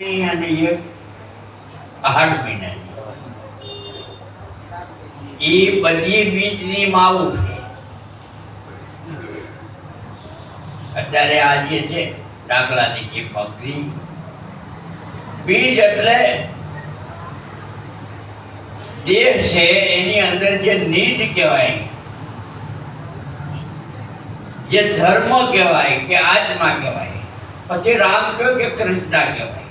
અને એક આઠ મહિનાની એ બધી બીજની માવું છે અત્યારે આ જે છે દાખલા તરીકે બકરી બીજ એટલે દેહ છે એની અંદર જે નીજ કહેવાય જે ધર્મ કહેવાય કે આત્મા કહેવાય પછી રામ કયો કે કૃષ્ણા કહેવાય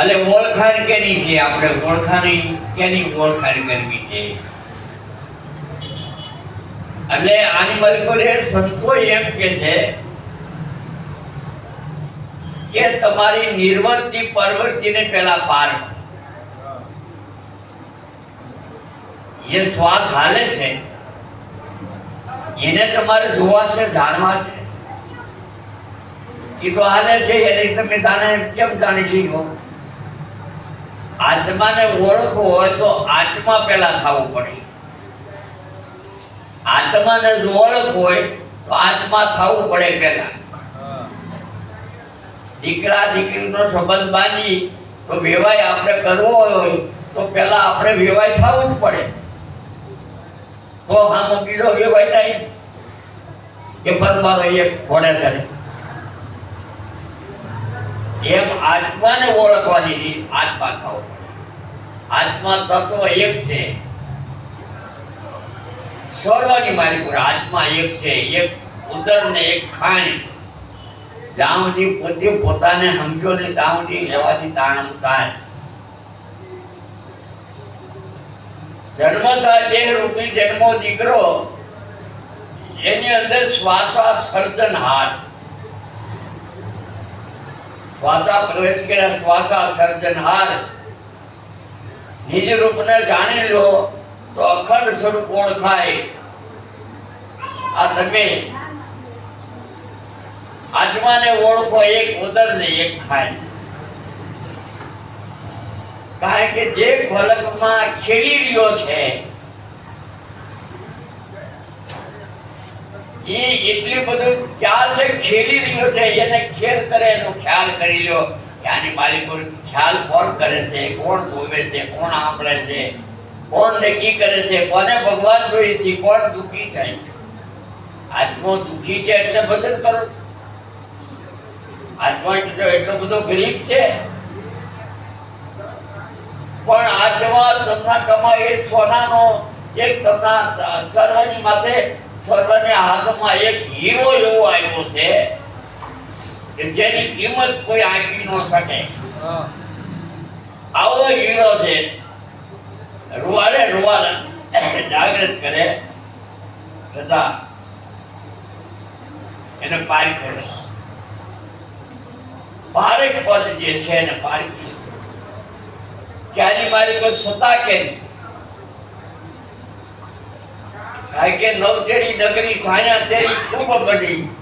એટલે ઓળખાણ કેની છે? આપણે ઓળખાણી કેની ઓળખાણ કરવી છે? એટલે આની મલકોરે સંતો એમ કે છે કે તમારી નિર્વર્તિ પરવૃત્તિને પેલા પાર. જે શ્વાસ હાલે છે. એને તમારે જોવા છે, જાણવા છે? એ તો હાલે છે, એને તમે જાણે કેમ જાણી લીધો આત્માને ઓળખવો હોય તો આત્મા પહેલા થવું પડે. આત્માને જો ઓળખ હોય તો આત્મા થવું પડે પહેલા. દીકરા, દીકરીનો સંબંધ બાંધી તો વેવાય આપણે કરવો હોય તો પહેલા આપણે વેવાય થવું જ પડે. તો હા બીજો વેવાય થાય. એ પરમારો એક ઘોડે ચડે એમ આત્માને ઓળખવાની રીત આત્મા થવો આત્મા તત્વ એક છે. સર્વની મારી પૂરા આત્મા એક છે. એક ઉદર ને એક ખાણી. જ્યાં પોતે પોતાને સમજો ને ત્યાં સુધી રહેવાથી તાણ તાણ જન્મતા દેહ રૂપી જન્મો દીકરો, એની અંદર શ્વાસા સર્જનહાર શ્વાસા પ્રવેશ કર્યા શ્વાસા સર્જનહાર નિજ રૂપને જાણી લો તો અખંડ સ્વરૂપ ઓળખાય. આ તમે આત્માને ઓળખો, એક ઉદર ને એક ખાય. કારણ કે જે ફલકમાં ખેલી રહ્યો છે એ એટલી બધું ખ્યાલ છે, ખેલી રહ્યો છે, એને ખેલ કરે એનો ખ્યાલ કરી લ્યો કે આની માલિકુર ખ્યાલ કોણ કરે છે, કોણ જોવે છે, કોણ સાંભળે છે, કોણ નક્કી કરે છે, કોને ભગવાન જોઈએ છે, કોણ દુઃખી છે? આત્મો દુઃખી છે એટલે ભજન કરો. આત્મા એટલો બધો ગરીબ છે. પણ આત્મા તમના કમાય એ સોનાનો એક તમને સર્વની માથે સર્વને હાથમાં એક હીરો એવો આવ્યો છે કે જેની કિંમત કોઈ આંકી ન શકે. આવો હીરો છે. રૂવાડે રૂવાડે જાગૃત કરે. છતાં એને પાર કરે. ભારે પદ જે છે એને પાર કરે. ક્યાંની મારી કોઈ સત્તા કે નહીં? કે નવતેરી નગરી છાયા તેરી ખૂબ બની.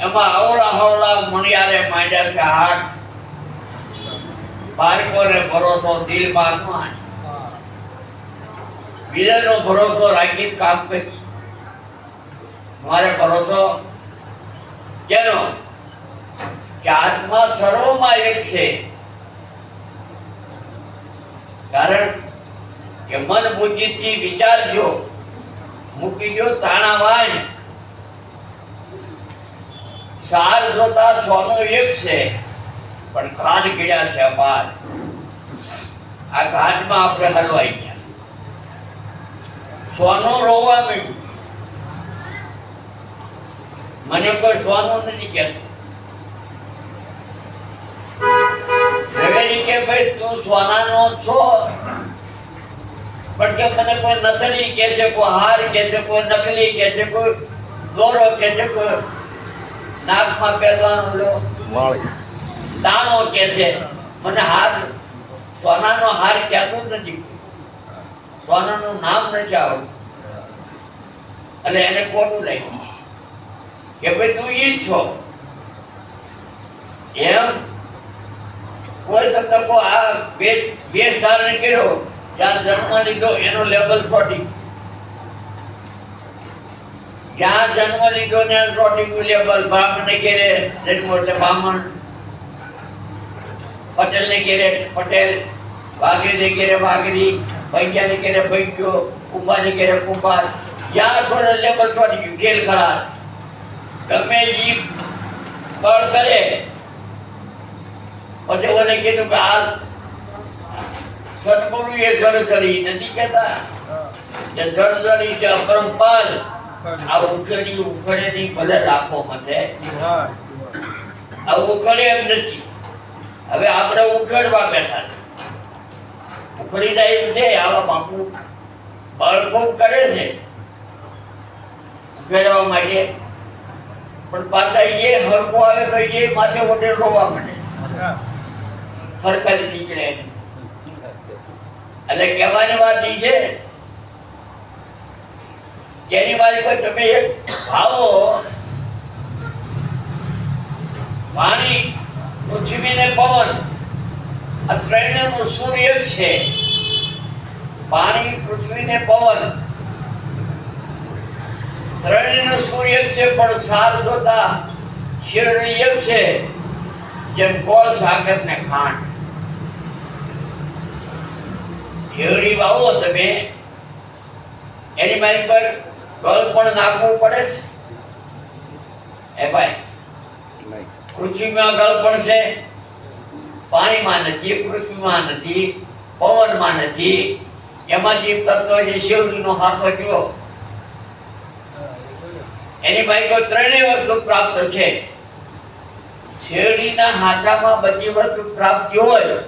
એમાં અવળા હવળા મણિયારે માંડ્યા છે હાથ બાળકોને ભરોસો દિલમાં માંડ બીજાનો ભરોસો રાખી કામ કરી. મારે ભરોસો કેનો? કે આત્મા સર્વમાં એક છે. કારણ કે મન બુદ્ધિથી વિચારજો. મૂકી દો તાણા વાણ. સાર જોતા સોનું એક છે, પણ ઘાટ કીડ્યા છે અપાર આ ઘાટમાં આપણે હલવાઈ ગયા. સોનું રોવા માંડ્યું. મને કોઈ સોનું નથી કહેતું. રવેલી કે ભાઈ, તું સોનાનો છો? પણ કે મને કોઈ નથણી કે છે કોઈ હાર કે છે કોઈ નકલી કે છે કોઈ દોરો કે છે કોઈ નાકમાં પહેરવાનો દાણો કે છે. મને હાર સોનાનો હાર કહેતો જ નથી. સોનાનું નામ નથી આવડતું એટલે એને કોનું લઈ કે ભાઈ તું ઈ છો. એમ કોઈ તમને આ બે બે ધારણ કર્યો. ત્યાં જન્મ લીધો એનો લેવલ છોટી જ્યાં જન્મ લીધો ને રોટિક્યુલેબલ બ્રાહ્મણને ઘેરે જન્મ એટલે બ્રાહ્મણ પટેલને ઘેરે પટેલ વાઘરીને ઘેરે વાઘરી પૈયાને ઘેરે પૈયો કુંભારને ઘેરે કુંભાર જ્યાં છો ને લેબલ ચોટી ગયું ખેલ ખલાસ ગમે ઈ બળ કરે પછી ઓને કીધું કે આ સદગુરુ એ જળજળી નથી કહેતા. એ જળજળી છે અપરંપાર. આ ઉખડી ઉખડે ની ભલે રાખો મથે આ ઉખડે એમ નથી. હવે આપણે ઉખડવા બેઠા છે. ઉખડી જાય એમ છે આવા બાપુ બળ કરે છે. ઉખેડવા માટે. પણ પાછા એ હરકું આવે તો એ માથે વડે રોવા માંડે ખરખરી નીકળે. એની. એટલે કહેવાની વાત ઈ છે એની મારી કોઈ તમે એક ભાવો પાણી પૃથ્વી ને પવન આ ત્રણેયનું સૂર્ય એક છે. પાણી પૃથ્વી ને પવન ત્રણેયનું સૂર્ય એક છે, પણ સાર જોતા શેરડી એક છે, જેમ ગોળ સાકર ને ખાંડ. શેરડી વાવો તમે એની મારી પર ગળ પણ નાખવું પડે છે? એ ભાઈ પૃથ્વીમાં ગળપણ છે પાણીમાં નથી પૃથ્વીમાં નથી પવનમાં નથી. એમાંથી તત્વ છે શિવજીનો હાથો થયો એની કોઈ ત્રણેય વસ્તુ પ્રાપ્ત છે. શેરડીના હાથામાં બધી વસ્તુ પ્રાપ્તિ હોય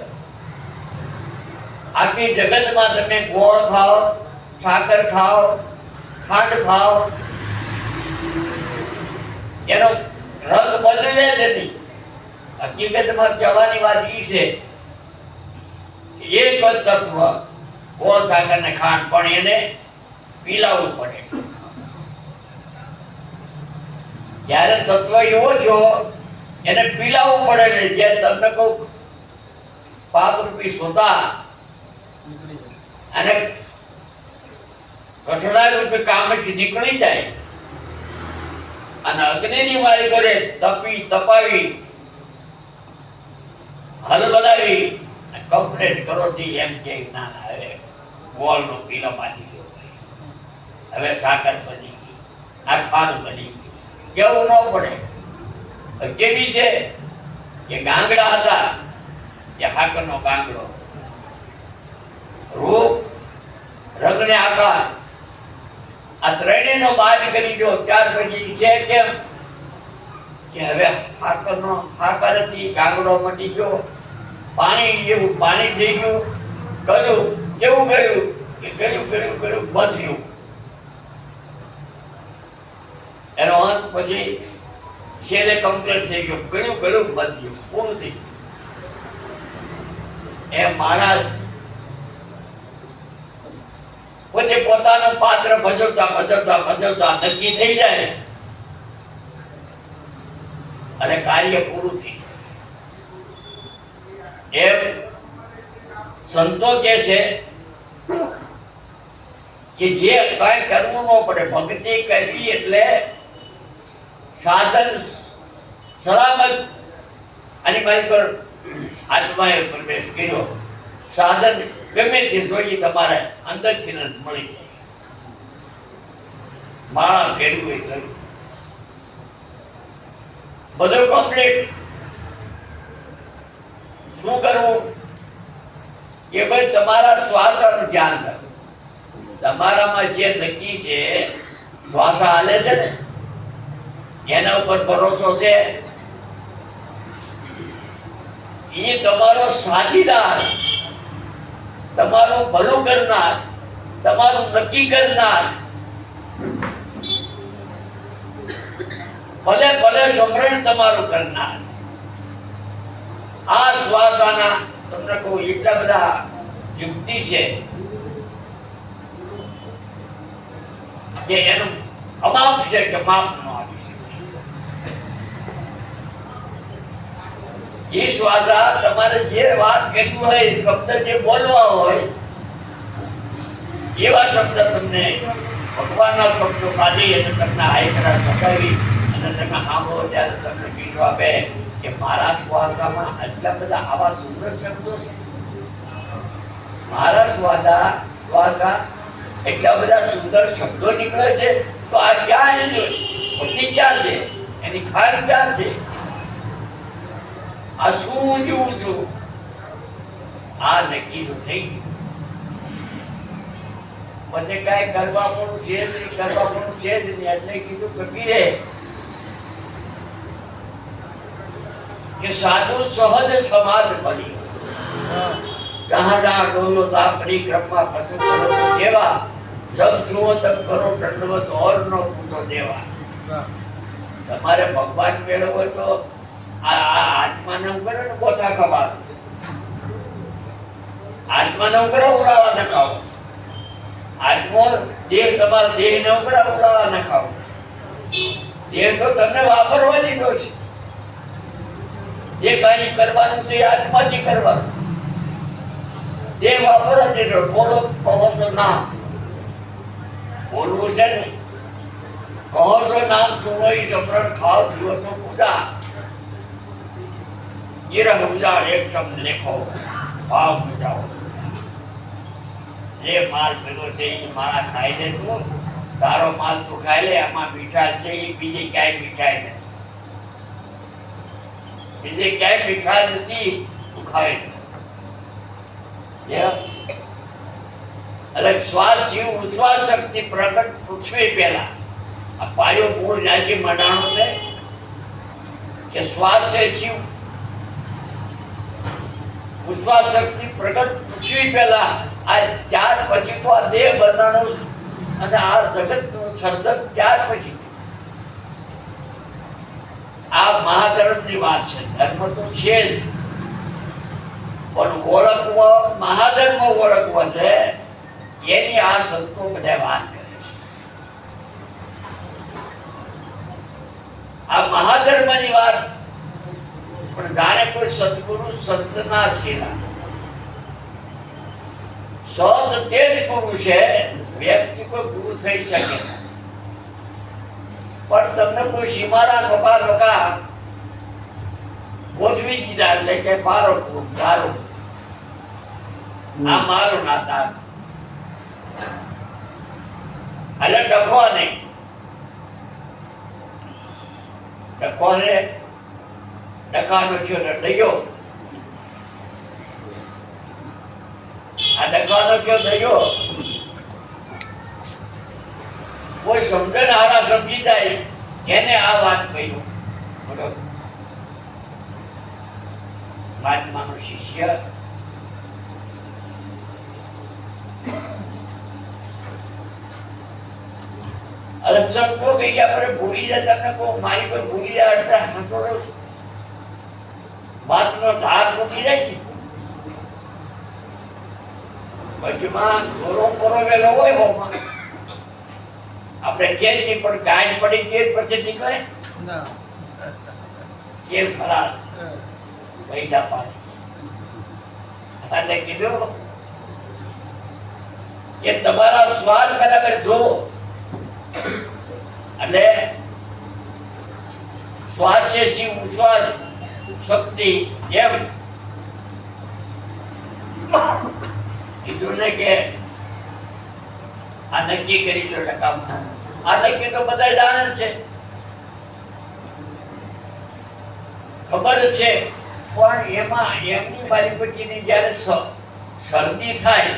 આખી જગતમાં તમે ગોળ ખાઓ સાકર ખાઓ, ખાંડ ખાઓ. એનો રંગ બદલે જ નહીં. હકીકતમાં કહેવાની વાત ઈ છે એક જ તત્વ ગોળ સાકર ને ખાંડ, પણ એને પીલાવવું પડે. જ્યારે તત્વ એવો છો એને પીલાવવું પડે ને જ્યારે તમને કહું પાપરૂપી સોતા અને કઠોળા રૂપે કામથી નીકળી જાય. અને અગ્નિની વારી કરે, તપી, તપાવી, હલ બનાવી કમ્પ્લેટ કરો એમ કે, ના ના, હવે ગોળનો પીલો બાંધી ગયો. હવે સાકર બની ગઈ આ ખાંડ બની ગઈ. કેવું ન પડે. કેવી છે? કે ગાંગડા હતા કે હાકરનો ગાંગડો રૂપ, રંગને આકાર. આ ત્રણેયનો બાદ કરી દો, ત્યાર પછી છે કેમ? કે હવે હાકરનો હાકર હતી ગાંગડો મટી ગયો. પાણી જેવું, પાણી થઈ ગયું. ગળ્યું, કેવું ગળ્યું? કે ગળ્યું ગળ્યું ગળ્યું બધ્યું એનો અંત પછી છેલ્લે કમ્પ્લીટ થઈ ગયો. ગયું ગળ્યું બધ્યું પૂર્ણ થઈ ગયું. એ માણસ પોતે પોતાનું પાત્ર ભજવતા ભજવતા ભજવતા નક્કી થઈ જાય. અને કાર્ય પૂરું થઈ એમ સંતો કે છે કે જે કઈ કરવું ન પડે, ભક્તિ કરવી એટલે સાધન સલામત. અને મારી પર આત્માએ પ્રવેશ કર્યો. સાધન ગમે તે જોઈએ તમારે અંદરથી જ મળી જાય. માળા ફેરવું એ કર્યું બધું કમ્પ્લીટ શું કરવું? કે ભાઈ તમારા શ્વાસનું ધ્યાન રાખો તમારામાં જે નક્કી છે, શ્વાસ હાલે છે ને? એના ઉપર ભરોસો છે? એ તમારો સાથીદાર તમારું ભલું કરનાર, તમારું નક્કી કરનાર, ભલે ભલે સમરણ તમારું કરનાર. આ શ્વાસાના તમને કહું, એટલા બધા યુક્તિ છે કે એનું અમાપ છે કે માપ ન આવી શકે એ શ્વાસા તમારે જે વાત કરવી હોય શબ્દ જે બોલવા હોય, એવા શબ્દ તમને ભગવાનના શબ્દો કાઢી અને તમને આયકરા સકાવી અને તમે સાંભળો ત્યારે તમને આપે. કે મારા શ્વાસામાં આટલા બધા આવા સુંદર શબ્દો છે. મારા શ્વાસા શ્વાસા એટલા બધા સુંદર શબ્દો નીકળે છે. તો આ ક્યાં એની ક્યાં છે? એની ખાર ક્યાં છે? આ શું જોઉં છું? આ નક્કી તો થઈ ગયું. પછી કાંઈ કરવા પણ છે જ નહીં કરવા પણ છે જ નહીં એટલે કીધું કબીરે કે સાધુ સહજ સમાજ બની. જહાજા ડોલો તા પરિક્રમા પશુ કરો જેવા. જબ જુઓ તબ કરો દંડવત ઓર નો પૂતો દેવા. તમારે ભગવાન મેળવો તો આ આ આત્માને ઉપર ને પોતા ખવાનું આત્માને ઉપર ઉડાવવા ન ખાઓ આત્મો દેહ તમારો દેહ ને ઉપર ઉડાવા નખાવો. દેહ તો તમને વાપરવા દીધો છે. જે કઈ કરવાનું છે આત્માથી કરવાનું. દેહ વાપરો દીધો બોલો, કહો તો ના બોલવું છે ને? કહો તો નામ સુનો સફળ ખાવ તો પૂજા. ये रहुजा एक शब्द लिखो भाव बुझाओ જે માલ ભેગો છે એ મારા ખાઈ લે તું તારો માલ તું ખાઈ લે આમાં મીઠા છે એ બીજે ક્યાંય મીઠાઈ નથી બીજે ક્યાંય મીઠા નથી તું ખાઈ લે Yeah. એટલે શ્વાસ જીવ ઉચ્છ્વાસ શક્તિ પ્રગટ પૃથ્વી પહેલા આ પાયો મૂળ જાજી મંડાણો છે કે શ્વાસ છે શિવ ઉચ્છ્વાસ શક્તિ પ્રગટ પૃથ્વી પહેલા. આ ત્યાર પછી તો આ દેહ બનાવવાનો અને આ જગતનું સર્જન ત્યાર પછી. આ મહાધર્મની વાત છે. ધર્મ તો છે જ. પણ ઓળખવા, મહાધર્મ ઓળખવા છે, એની આ સંતો બધા વાત કરે છે. આ મહાધર્મની વાત પણ જાણે કોઈ સદગુરુ સંતના શીલા. સત તે જ ગુરુ છે, વ્યક્તિ કોઈ ગુરુ થઈ શકે. પણ તમને કોઈ સીમારા નોકા નોકા ગોઠવી દીધા એટલે કે મારો મારો આ મારો નાતા એટલે ડખો નહીં. ડખો ને ડખાનો થયો ને દયો આ ડખાનો થયો દયો કોઈ સમજણ હારા સમજી જાય એને આ વાત કહ્યું બરોબર મહાત્માનો શિષ્ય અરે સંતો કહી ગયા પર ભૂલી જાય, તમને કહું, મારી કોઈ ભૂલી જાય, એટલે હાથોડો વાતનો ધાર તૂટી જાય ને વચમાં ગોરો ગોરો વેલો હોય હોમાં આપણે કેર નહીં પણ ગાય પડી કેર પછી નીકળે કેર ખરાબ પૈસા પાડે એટલે કીધું કે તમારા સ્વાદ બરાબર જોવો એટલે શ્વાસ છે શિવ શ્વાસ શક્તિ એમ. કીધું ને કે આ નક્કી કરી દો ટકા આ નક્કી તો બધા જાણે છે. ખબર છે, પણ એમાં એમની મારી પછીની જ્યારે શરદી થાય,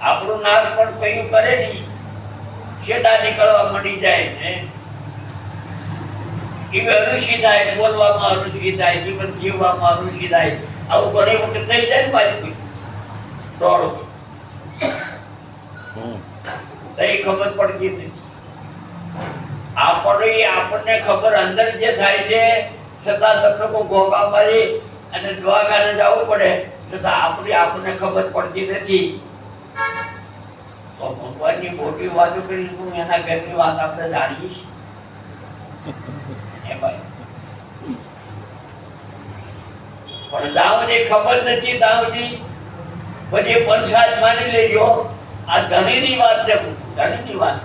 આપણું નાક પણ કયું કરે નહીં. છેડા નીકળવા મળી જાય ને. એવી અરુચિ થાય બોલવામાં અરુચિ થાય જીવન જીવવામાં અરુચિ થાય આવું ઘણી વખત થઈ જાય ને બારી દોડો તો એ ખબર પડતી નથી. આપણે આપણને ખબર અંદર જે થાય છે છતાં સતકો ઘોકા મારી અને દવાખાને જવું પડે છતાં આપણી આપણને ખબર પડતી નથી. તો ભગવાનની મોટી વાતો કરી હું એના ઘરની વાત આપણે જાણીએ છીએ? એ પણ દાવને ખબર નથી દાવજી બધી પંચાયત માની લેજો. આ ધણીની વાત છે ધણીની વાત.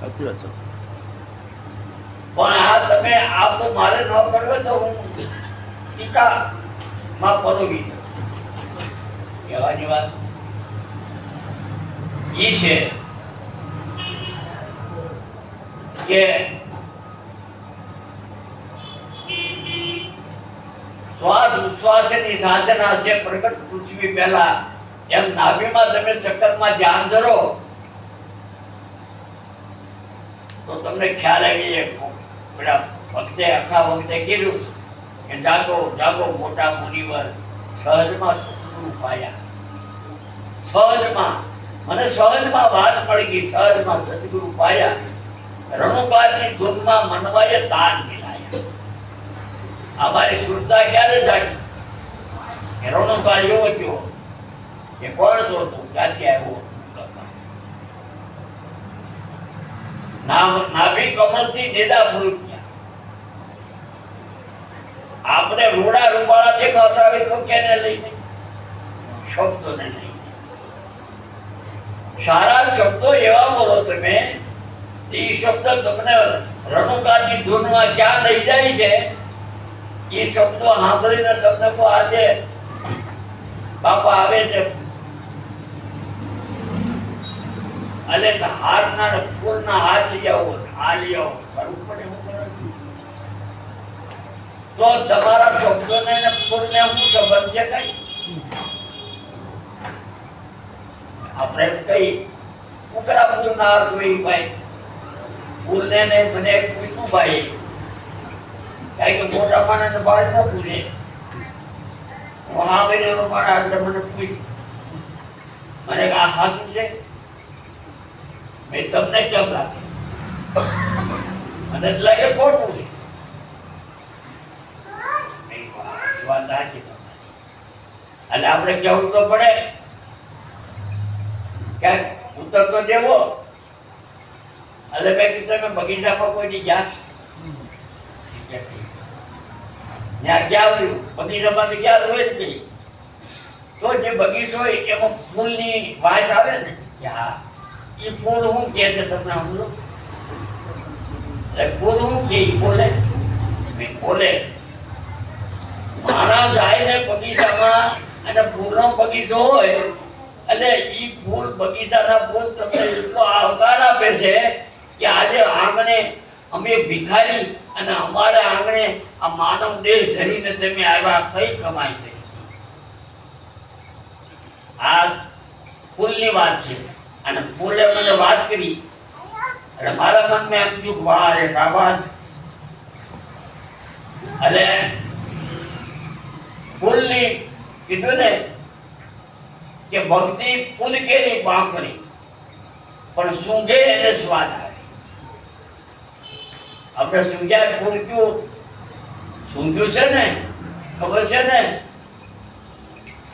સાચી વાત છે. પણ આ તમે આ તો મારે ન કરવો તો હું ટીકા માં પરોવી. કહેવાની વાત એ છે કે શ્વાસ ઉશ્વાસની સાધના છે. પ્રગટ પૃથ્વી પહેલા એમ નાભીમાં તમે ચક્કરમાં ધ્યાન ધરો. તો તમને ખ્યાલ આવી જાય. ભક્તે આખા વખતે કીધું કે જાગો જાગો મોટા મુનિવર, સહજમાં સદગુરુ પાયા. સહજમાં. મને સહજમાં વાત મળી ગઈ. સહજમાં સદગુરુ પાયા. રણુકારની ધૂનમાં મનવાય તાન અમારી સુરતા ક્યારે જાગી? એનો એવો થયો કે કોણ છો તું ક્યાંથી આવ્યો નાભી કમળથી દેદા ફૂલ્યા આપણે રૂડા રૂપાળા દેખાતા આવે તો કેને લઈને? શબ્દોને લઈને. સારા શબ્દો એવા બોલો તમે એ શબ્દ તમને રણુકારની ધૂનમાં ક્યાં લઈ જાય છે? એ શબ્દો સાંભળીને તમને કો આજે બાપા આવે છે. અને હારના ફૂલ ના હાર લઈ આવો, આ લઈ આવો. કરવું પડે એવું. તો તમારા શબ્દો ને ફૂલને શું સંબંધ છે કઈ? આપણે કઈ ઉકરા બધું ના જોઈ ભાઈ. ફૂલ ને મને પૂછ્યું ભાઈ કારણ કે મોટા માણસને બાળ ન પૂછે હું મને પૂછ્યું મને આ સાચું છે? મેં તમને કેમ લાગે મને લાગે ખોટું છે. એટલે આપણે કેવું તો પડે ક્યાંક ઉત્તર તો દેવો, એટલે મેં કીધું, તમે બગીચામાં કોઈ દી ગયા છો? ત્યાં ગયા બગીચામાં ગયા હોય જ નહીં. તો જે બગીચો હોય, એમાં ફૂલની વાસ આવે ને હા એ ફૂલ નો બગીચામાં અને બગીચો હોય, એટલે એ ફૂલ બગીચાના ફૂલ તમને એટલો આવકાર આપે છે કે આજે આંગણે અમે ભિખારી અને અમારા આંગણે આ માનવ દેહ ધરીને તમે આવ્યા, કઈ કમાઈ થઈ? આ ફૂલની વાત છે. અને ફૂલે મને વાત કરી. અને મારા મનમાં એમ થયું વાહ રે શાબાશ. એટલે ફૂલની કીધું ને કે ભક્તિ ફૂલ કેરી પાંખડી પણ સૂંઘે એને સ્વાદ આવે. આપણે સૂંઘ્યા ફૂલ કયું સૂંઘ્યું છે ને? ખબર છે ને?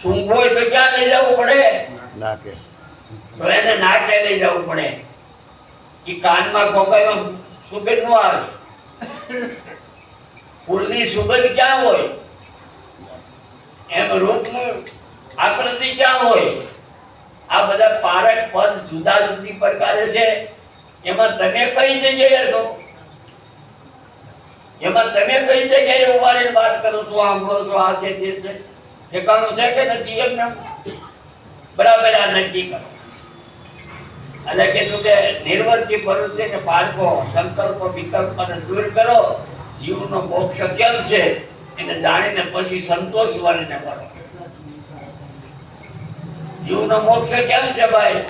સૂંઘવું હોય તો ક્યાં લઈ જવું પડે? નાકે. તો એને નાકે લઈ જવું પડે. એ કાનમાં કોકાઈમાં સુગંધ ન આવે. ફૂલની સુગંધ ક્યાં હોય? એમ રૂપનું આકૃતિ ક્યાં હોય? આ બધા પારક પદ જુદા જુદી પ્રકારે છે. એમાં તમે કઈ જગ્યાએ છો એમાં તમે કઈ જગ્યાએ ઊભા વાત કરો છો? સાંભળો છો, આ છે, તે છે. ઠેકાણું છે કે નથી એમ ને? બરાબર આ નક્કી કરો. એટલે કીધું કે નિર્વર્તી પ્રવૃત્તિને પારકો સંકલ્પ, વિકલ્પ અને દૂર કરો. જીવનો મોક્ષ કેમ છે? એને જાણીને પછી સંતોષ વળીને કરો. જીવનો મોક્ષ કેમ છે ભાઈ?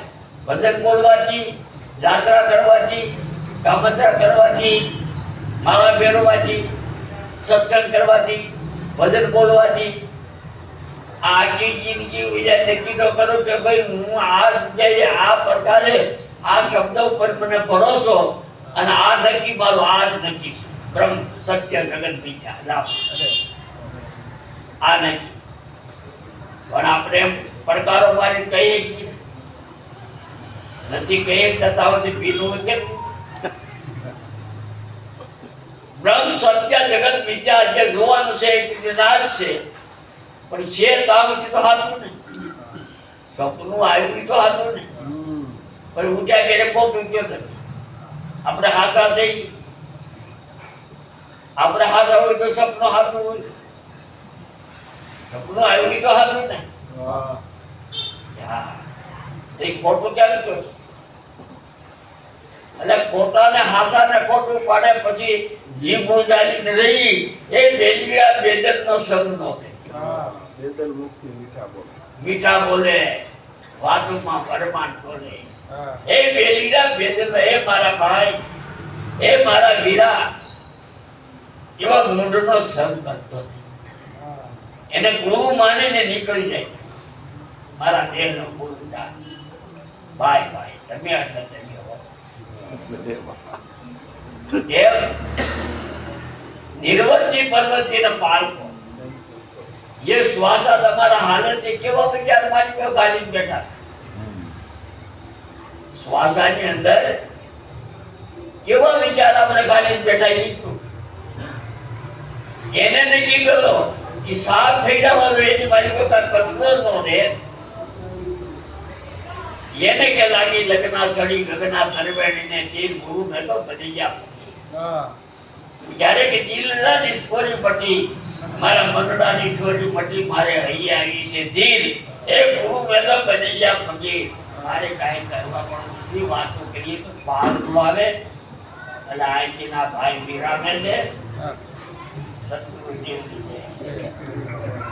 ભજન બોલવાથી, જાત્રા કરવાથી કામત્રા કરવાથી માળા પહેરવાથી સત્સંગ કરવાથી, ભજન બોલવાથી, આ આખી જિંદગી વિચાર નક્કી તો કરો કે ભાઈ હું આ જગ્યાએ, આ પ્રકારે, આ શબ્દ ઉપર મને ભરોસો અને આ નક્કી મારું આ જ નક્કી છે. બ્રહ્મ, સત્ય, જગત, મિથ્યા લાવ આ નક્કી પણ આપણે એમ પડકારો મારી કહીએ છીએ નથી કહીએ છતાં સુધી પીનું કેમ બ્રહ્મ સત્ય જગત મિથ્યા જે જોવાનું છે એ વિનાશ છે. પણ છે તાવથી તો હાથું ને સપનું આવ્યું તો હાથું ને પણ ઊંચા ઘેરે ખોટું મૂક્યો તમે આપણે હાથા થઈ આપણે હાથા હોય તો સપનું હાથું હોય. સપનું આવ્યું તો હાથું ને હા. તે ખોટું ક્યારે કહો એટલે ખોટાને હાસા ને ખોટું પાડે પછી જીભ ઉજાડી રહી. એ બેલિયા બેદત નો સંગ નો મીઠા બોલ. મીઠા બોલે વાતોમાં પરમાન બોલે. એ બેલીડા બેદત એ મારા ભાઈ એ મારા વીરા એવા મૂંઢનો સંગ કરતો એને ગુરુ માનીને નીકળી જાય. મારા દેહનો ગુરુ જા ભાઈ ભાઈ તમે આ દેવ નિર્વતી પર્વતીના કેવા વિચાર મારી ગાલી બેઠા? શ્વાસાની એને નક્કી કરો સાફ થઈ જવા એની એને કે લાગી લગ્ના ચડી ગગના સરવેણીને તીર ગુરુ મેં તો બની ગયા. જ્યારે કે દિલડાની સ્વરી પટી મારા મનડાની છોરી પટી મારે હઈ આવી છે દિલ એ ગુરુ મેં તો બની ગયા ફકીર. મારે કાંઈ કરવા પણ બધી વાતો કરીએ તો બહાર નો આવે એટલે આઈટીના ભાઈ વિરામે છે. સતગુરુ દેવ લીધે